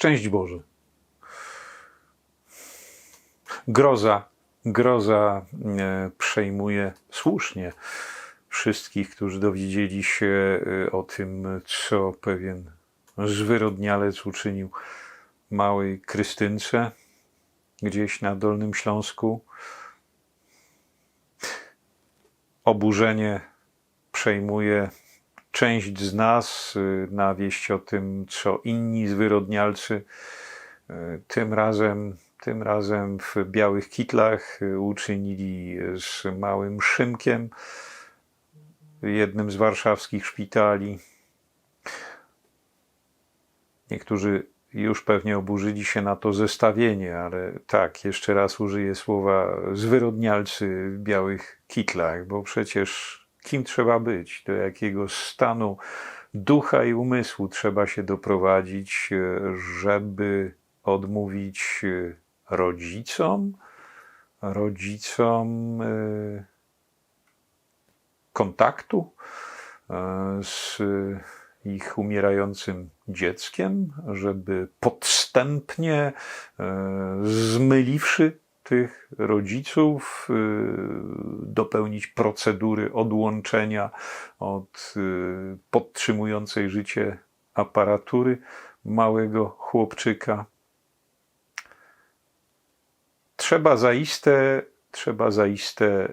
Szczęść Boże. Groza, groza e, przejmuje słusznie wszystkich, którzy dowiedzieli się e, o tym, co pewien zwyrodnialec uczynił małej Krystynce gdzieś na Dolnym Śląsku. Oburzenie przejmuje część z nas y, na wieść o tym, co inni zwyrodnialcy y, tym razem, tym razem w białych kitlach y, uczynili z małym Szymkiem w jednym z warszawskich szpitali. Niektórzy już pewnie oburzyli się na to zestawienie, ale tak, jeszcze raz użyję słowa zwyrodnialcy w białych kitlach, bo przecież kim trzeba być, do jakiego stanu ducha i umysłu trzeba się doprowadzić, e, żeby odmówić e, rodzicom, rodzicom e, kontaktu z ich umierającym dzieckiem, żeby podstępnie, zmyliwszy tych rodziców, dopełnić procedury odłączenia od podtrzymującej życie aparatury małego chłopczyka. Trzeba zaiste, trzeba zaiste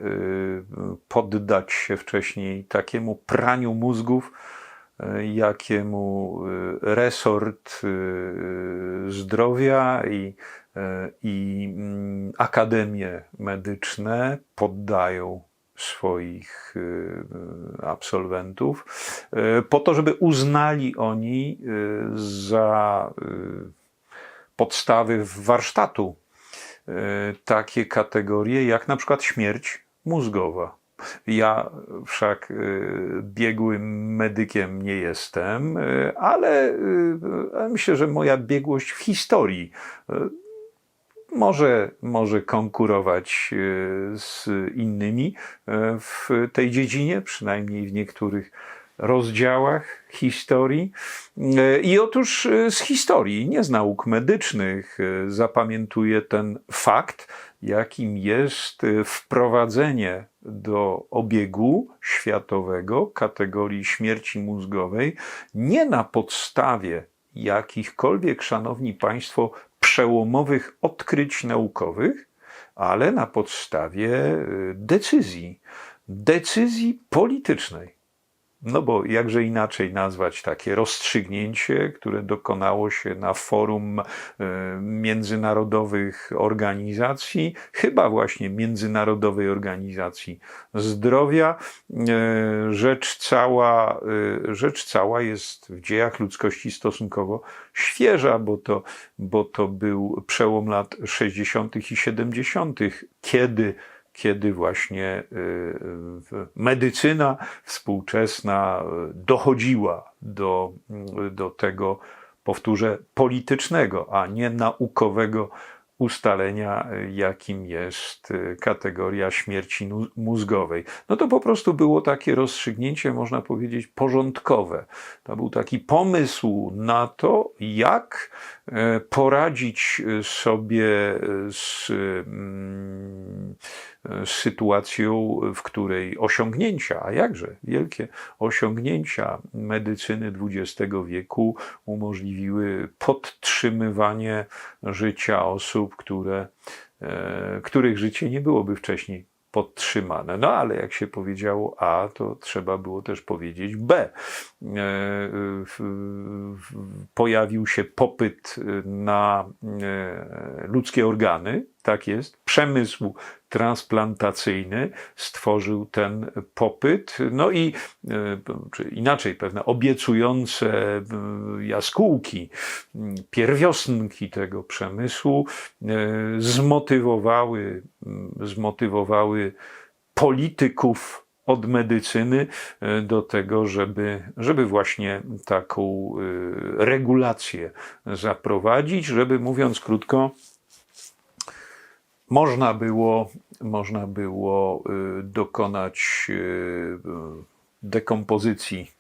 poddać się wcześniej takiemu praniu mózgów, jakiemu resort zdrowia i, i mm, akademie medyczne poddają swoich absolwentów, po to, żeby uznali oni za podstawy warsztatu takie kategorie, jak na przykład śmierć mózgowa. Ja wszak biegłym medykiem nie jestem, ale myślę, że moja biegłość w historii może, może konkurować z innymi w tej dziedzinie, przynajmniej w niektórych rozdziałach historii. I otóż z historii, nie z nauk medycznych, zapamiętuję ten fakt, jakim jest wprowadzenie do obiegu światowego kategorii śmierci mózgowej nie na podstawie jakichkolwiek, szanowni państwo, przełomowych odkryć naukowych, ale na podstawie decyzji, decyzji politycznej. No bo jakże inaczej nazwać takie rozstrzygnięcie, które dokonało się na forum międzynarodowych organizacji, chyba właśnie Międzynarodowej Organizacji Zdrowia. Rzecz cała, rzecz cała jest w dziejach ludzkości stosunkowo świeża, bo to, bo to był przełom lat 60. i 70., kiedy kiedy właśnie medycyna współczesna dochodziła do, do tego, powtórzę, politycznego, a nie naukowego ustalenia, jakim jest kategoria śmierci mózgowej. No to po prostu było takie rozstrzygnięcie, można powiedzieć, porządkowe. To był taki pomysł na to, jak poradzić sobie z sytuacją, w której osiągnięcia, a jakże wielkie osiągnięcia medycyny XX wieku umożliwiły podtrzymywanie życia osób, które, których życie nie byłoby wcześniej podtrzymane. No ale jak się powiedziało A, to trzeba było też powiedzieć B. Pojawił się popyt na ludzkie organy, tak jest, przemysł transplantacyjny stworzył ten popyt, no i czy inaczej, pewne obiecujące jaskółki, pierwiosnki tego przemysłu zmotywowały, zmotywowały polityków od medycyny do tego, żeby, żeby właśnie taką regulację zaprowadzić, żeby mówiąc krótko, można było, można było dokonać dekompozycji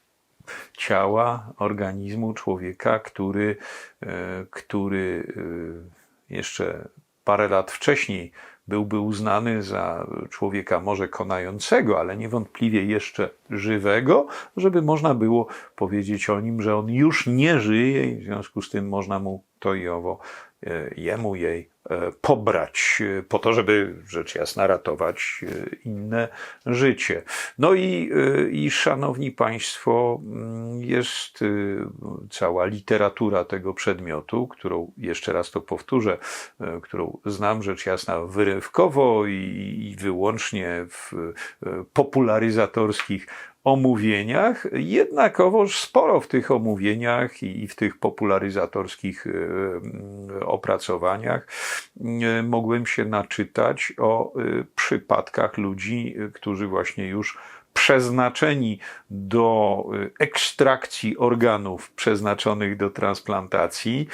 ciała, organizmu człowieka, który, e, który jeszcze parę lat wcześniej byłby uznany za człowieka może konającego, ale niewątpliwie jeszcze żywego, żeby można było powiedzieć o nim, że on już nie żyje i w związku z tym można mu to i owo jemu, jej pobrać e, po to, żeby rzecz jasna ratować inne życie. No i, i szanowni Państwo, mm, jest cała literatura tego przedmiotu, którą jeszcze raz to powtórzę, którą znam rzecz jasna wyrywkowo i, i wyłącznie w popularyzatorskich omówieniach, jednakowoż sporo w tych omówieniach i w tych popularyzatorskich e, opracowaniach e, mogłem się naczytać o e, przypadkach ludzi, którzy właśnie już przeznaczeni do ekstrakcji organów przeznaczonych do transplantacji,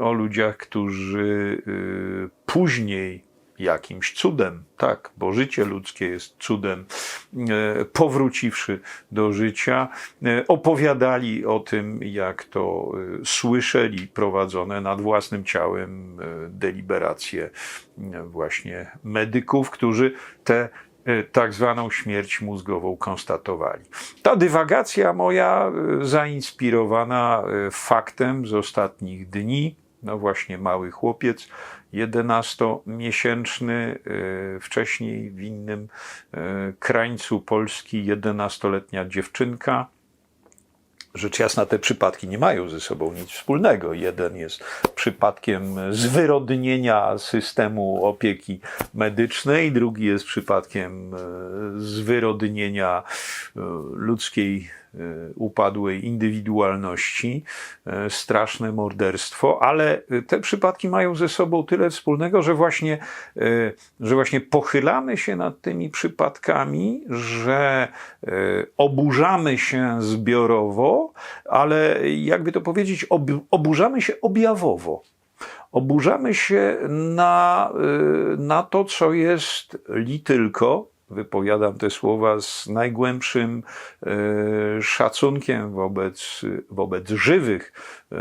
o ludziach, którzy później jakimś cudem, tak, bo życie ludzkie jest cudem, e, powróciwszy do życia, e, opowiadali o tym, jak to e, słyszeli prowadzone nad własnym ciałem deliberacje właśnie medyków, którzy te tak zwaną śmierć mózgową konstatowali. Ta dywagacja moja zainspirowana faktem z ostatnich dni, no właśnie mały chłopiec, 11-miesięczny, y, wcześniej w innym y, krańcu Polski 11-letnia dziewczynka. Rzecz jasna, te przypadki nie mają ze sobą nic wspólnego. Jeden jest przypadkiem zwyrodnienia systemu opieki medycznej, drugi jest przypadkiem y, zwyrodnienia ludzkiej upadłej indywidualności, y, straszne morderstwo, ale te przypadki mają ze sobą tyle wspólnego, że właśnie, że właśnie pochylamy się nad tymi przypadkami, że oburzamy się zbiorowo, ale jakby to powiedzieć, oburzamy się objawowo. Oburzamy się na, na to, co jest li tylko, wypowiadam te słowa z najgłębszym e, szacunkiem wobec, wobec żywych e,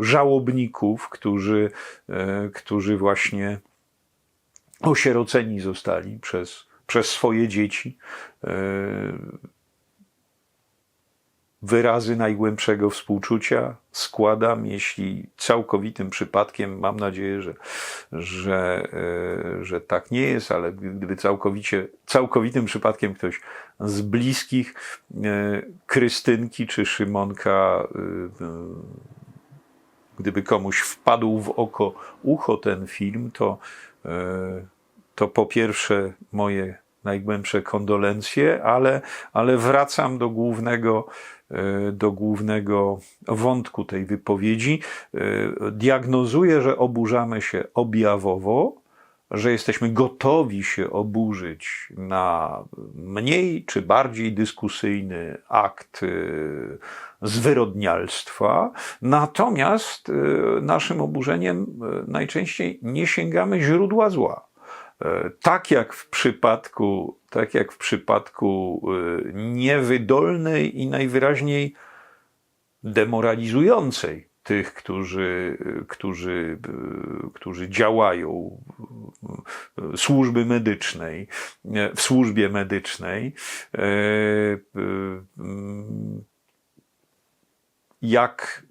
żałobników, którzy, e, którzy właśnie osieroceni zostali przez, przez swoje dzieci wyrazy najgłębszego współczucia składam, jeśli całkowitym przypadkiem, mam nadzieję, że, że, e, że tak nie jest, ale gdyby całkowicie, całkowitym przypadkiem ktoś z bliskich e, Krystynki czy Szymonka, e, gdyby komuś wpadł w oko ucho ten film, to, to po pierwsze moje najgłębsze kondolencje, ale, ale wracam do głównego, e, do głównego wątku tej wypowiedzi. E, diagnozuję, że oburzamy się objawowo, że jesteśmy gotowi się oburzyć na mniej czy bardziej dyskusyjny akt e, zwyrodnialstwa, natomiast naszym oburzeniem najczęściej nie sięgamy źródła zła. E, tak jak w przypadku, tak jak w przypadku e, niewydolnej i najwyraźniej demoralizującej tych, którzy, którzy, którzy działają służby medycznej, w służbie medycznej, e, jak,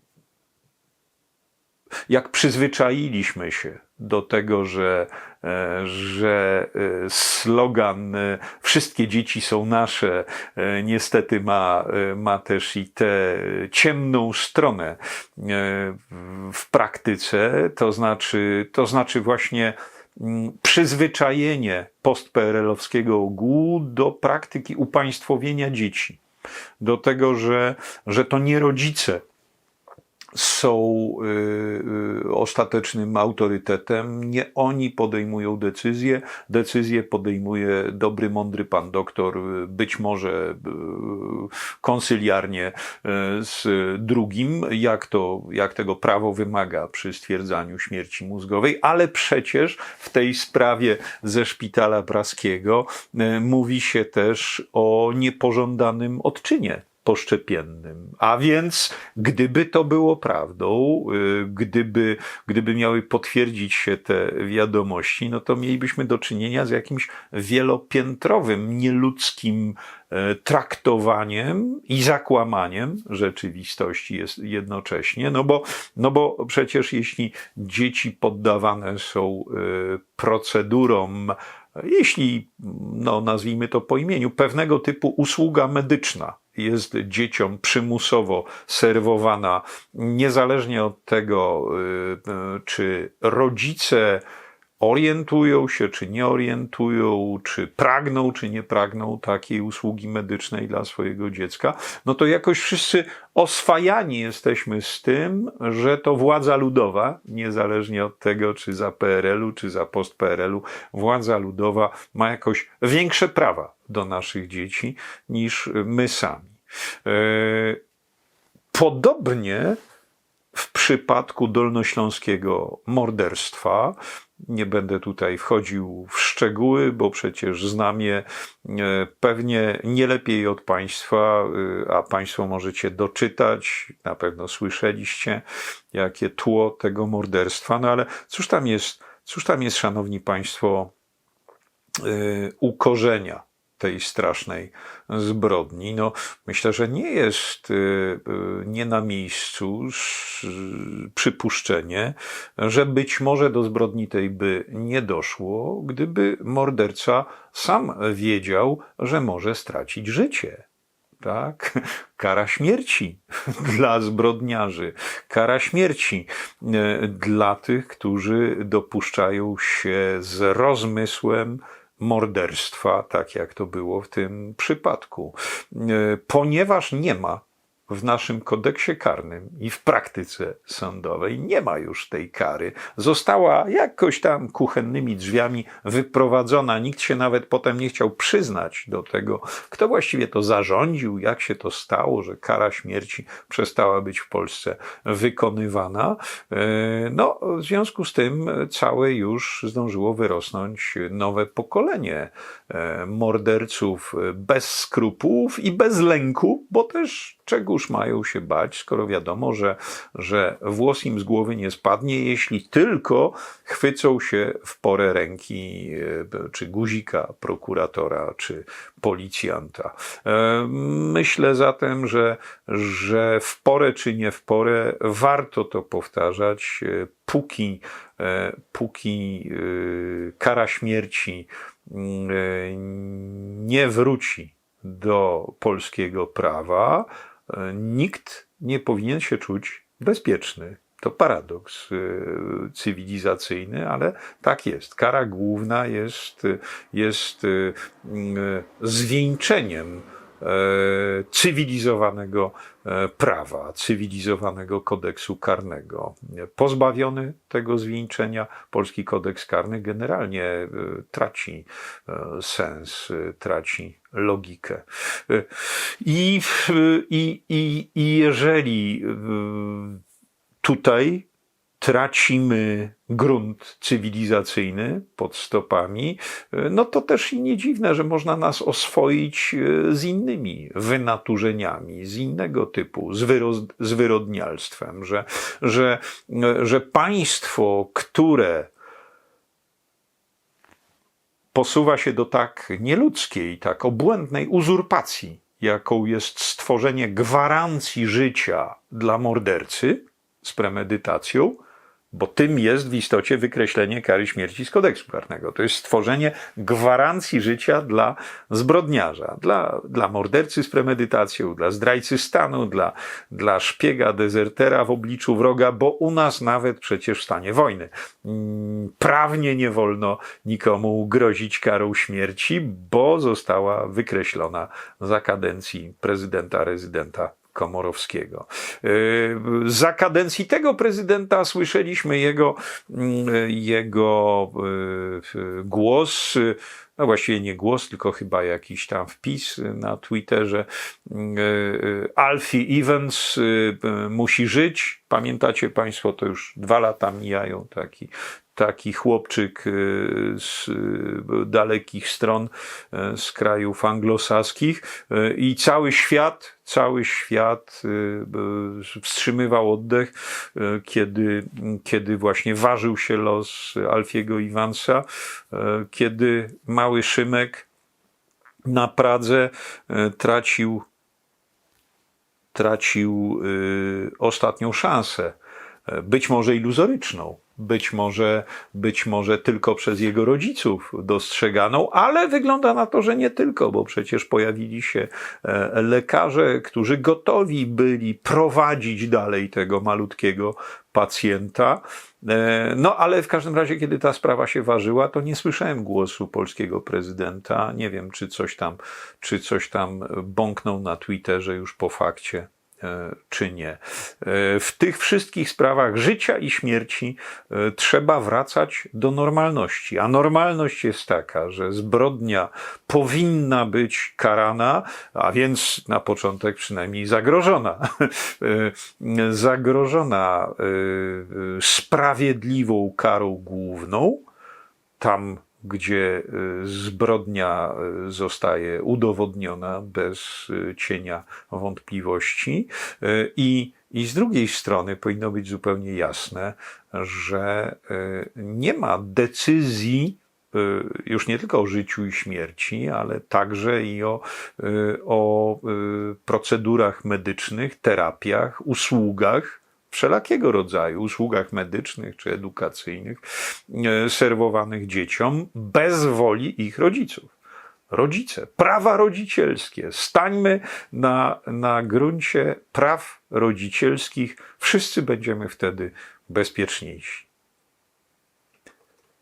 jak przyzwyczailiśmy się do tego, że, e, że e, slogan e, wszystkie dzieci są nasze niestety ma, ma też i tę ciemną stronę w praktyce, to znaczy, to znaczy właśnie mm, przyzwyczajenie post-PRL-owskiego ogółu do praktyki upaństwowienia dzieci. Do tego, że, że to nie rodzice są y, y, ostatecznym autorytetem. Nie oni podejmują decyzje. Decyzje podejmuje dobry, mądry pan doktor, y, być może konsyliarnie z drugim, jak, to, jak tego prawo wymaga przy stwierdzaniu śmierci mózgowej, ale przecież w tej sprawie ze szpitala praskiego mówi się też o niepożądanym odczynie poszczepiennym. A więc, gdyby to było prawdą, y, gdyby, gdyby miały potwierdzić się te wiadomości, no to mielibyśmy do czynienia z jakimś wielopiętrowym, nieludzkim e, traktowaniem i zakłamaniem rzeczywistości jest jednocześnie, no bo, no bo przecież jeśli dzieci poddawane są e, procedurom, jeśli, no nazwijmy to po imieniu, pewnego typu usługa medyczna jest dzieciom przymusowo serwowana, niezależnie od tego, y, y, czy rodzice orientują się, czy nie orientują, czy pragną, czy nie pragną takiej usługi medycznej dla swojego dziecka, no to jakoś wszyscy oswajani jesteśmy z tym, że to władza ludowa, niezależnie od tego, czy za PRL-u, czy za post-PRL-u, władza ludowa ma jakoś większe prawa do naszych dzieci niż my sami. E, Podobnie w przypadku dolnośląskiego morderstwa, nie będę tutaj wchodził w szczegóły, bo przecież znam je e, pewnie nie lepiej od Państwa, e, a Państwo możecie doczytać, na pewno słyszeliście, jakie tło tego morderstwa. No ale cóż tam jest, cóż tam jest, Szanowni Państwo, e, u korzenia tej strasznej zbrodni. No, myślę, że nie jest y, y, nie na miejscu sz- przypuszczenie, że być może do zbrodni tej by nie doszło, gdyby morderca sam wiedział, że może stracić życie. Tak? Kara śmierci dla zbrodniarzy, kara śmierci e, dla tych, którzy dopuszczają się z rozmysłem morderstwa, tak jak to było w tym przypadku. E, Ponieważ nie ma w naszym kodeksie karnym i w praktyce sądowej nie ma już tej kary. Została jakoś tam kuchennymi drzwiami wyprowadzona. Nikt się nawet potem nie chciał przyznać do tego, kto właściwie to zarządził, jak się to stało, że kara śmierci przestała być w Polsce wykonywana. E, No, w związku z tym całe już zdążyło wyrosnąć nowe pokolenie e, morderców bez skrupułów i bez lęku, bo też czegóż mają się bać, skoro wiadomo, że, że włos im z głowy nie spadnie, jeśli tylko chwycą się w porę ręki e, czy guzika prokuratora, czy policjanta. E, Myślę zatem, że, że w porę czy nie w porę warto to powtarzać, e, póki, póki kara śmierci mm, nie wróci do polskiego prawa, nikt nie powinien się czuć bezpieczny. To paradoks e, cywilizacyjny, ale tak jest. Kara główna jest, jest e, mm, zwieńczeniem cywilizowanego e, prawa, cywilizowanego kodeksu karnego. Pozbawiony tego zwieńczenia, polski kodeks karny generalnie e, traci e, sens, e, traci logikę. E, I, i, i, i jeżeli e, tutaj tracimy grunt cywilizacyjny pod stopami, no to też i nie dziwne, że można nas oswoić e, z innymi wynaturzeniami, z innego typu, z, wyroz, z wyrodnialstwem, że, że, e, że państwo, które posuwa się do tak nieludzkiej, tak obłędnej uzurpacji, jaką jest stworzenie gwarancji życia dla mordercy z premedytacją, bo tym jest w istocie wykreślenie kary śmierci z kodeksu karnego. To jest stworzenie gwarancji życia dla zbrodniarza, dla, dla mordercy z premedytacją, dla zdrajcy stanu, dla, dla szpiega, dezertera w obliczu wroga, bo u nas nawet przecież w stanie wojny mm, prawnie nie wolno nikomu grozić karą śmierci, bo została wykreślona za kadencji prezydenta, rezydenta Komorowskiego. Yy, Za kadencji tego prezydenta słyszeliśmy jego, mm, jego yy, głos, no właściwie nie głos, tylko chyba jakiś tam wpis na Twitterze. Yy, Alfie Evans musi żyć. Pamiętacie Państwo, to już dwa lata mijają taki, taki chłopczyk yy, z yy, dalekich stron, yy, z krajów anglosaskich. I cały świat, cały świat wstrzymywał oddech, kiedy, kiedy właśnie ważył się los Alfiego Iwansa, kiedy mały Szymek na Pradze tracił tracił y, ostatnią szansę, być może iluzoryczną, być może, być może tylko przez jego rodziców dostrzeganą, ale wygląda na to, że nie tylko, bo przecież pojawili się e, lekarze, którzy gotowi byli prowadzić dalej tego malutkiego pacjenta. E, No, ale w każdym razie, kiedy ta sprawa się ważyła, to nie słyszałem głosu polskiego prezydenta. Nie wiem, czy coś tam, czy coś tam bąknął na Twitterze już po fakcie czy nie. E, W tych wszystkich sprawach życia i śmierci e, trzeba wracać do normalności. A normalność jest taka, że zbrodnia powinna być karana, a więc na początek przynajmniej zagrożona. E, Zagrożona e, e, sprawiedliwą karą główną, tam gdzie y, zbrodnia y, zostaje udowodniona bez y, cienia wątpliwości. I, I z drugiej strony powinno być zupełnie jasne, że nie ma decyzji już nie tylko o życiu i śmierci, ale także i o, o procedurach medycznych, terapiach, usługach, wszelakiego rodzaju usługach medycznych czy edukacyjnych e, serwowanych dzieciom bez woli ich rodziców. Rodzice, prawa rodzicielskie. Stańmy na, na gruncie praw rodzicielskich. Wszyscy będziemy wtedy bezpieczniejsi.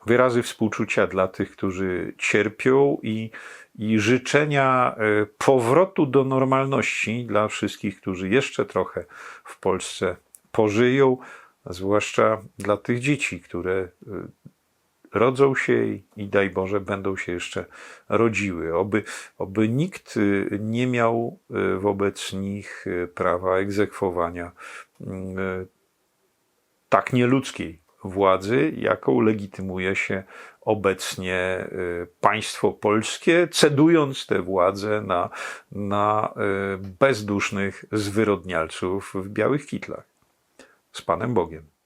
Wyrazy współczucia dla tych, którzy cierpią i, i życzenia e, powrotu do normalności dla wszystkich, którzy jeszcze trochę w Polsce pożyją, zwłaszcza dla tych dzieci, które y, rodzą się i, i daj Boże będą się jeszcze rodziły. Oby, oby nikt y, nie miał y, wobec nich prawa egzekwowania tak nieludzkiej władzy, jaką legitymuje się obecnie państwo polskie, cedując tę władzę na, na bezdusznych zwyrodnialców w białych kitlach z Panem Bogiem.